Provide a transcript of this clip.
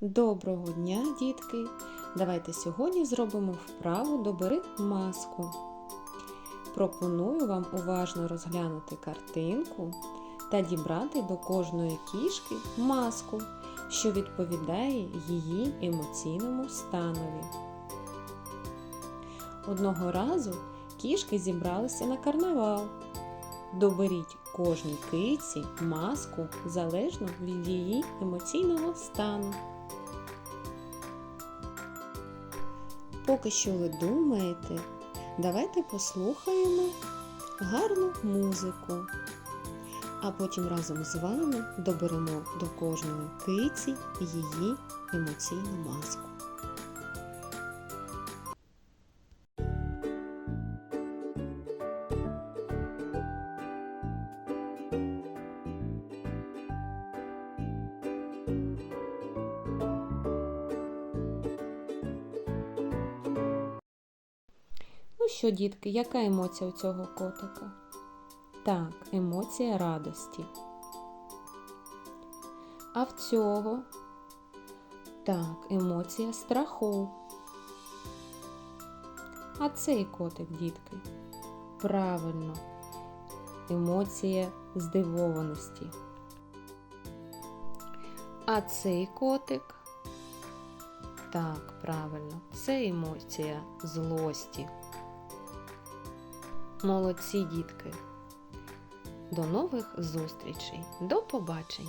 Доброго дня, дітки! Давайте сьогодні зробимо вправу добери маску. Пропоную вам уважно розглянути картинку та дібрати до кожної кішки маску, що відповідає її емоційному станові. Одного разу кішки зібралися на карнавал. Доберіть кожній киці маску залежно від її емоційного стану. Поки що ви думаєте, давайте послухаємо гарну музику, а потім разом з вами доберемо до кожної киці її емоційну маску. Ну що, дітки, яка емоція у цього котика? Так, емоція радості. А в цього? Так, емоція страху. А цей котик, дітки? Правильно, емоція здивованості. А цей котик? Так, правильно, це емоція злості. Молодці дітки. До нових зустрічей. До побачення!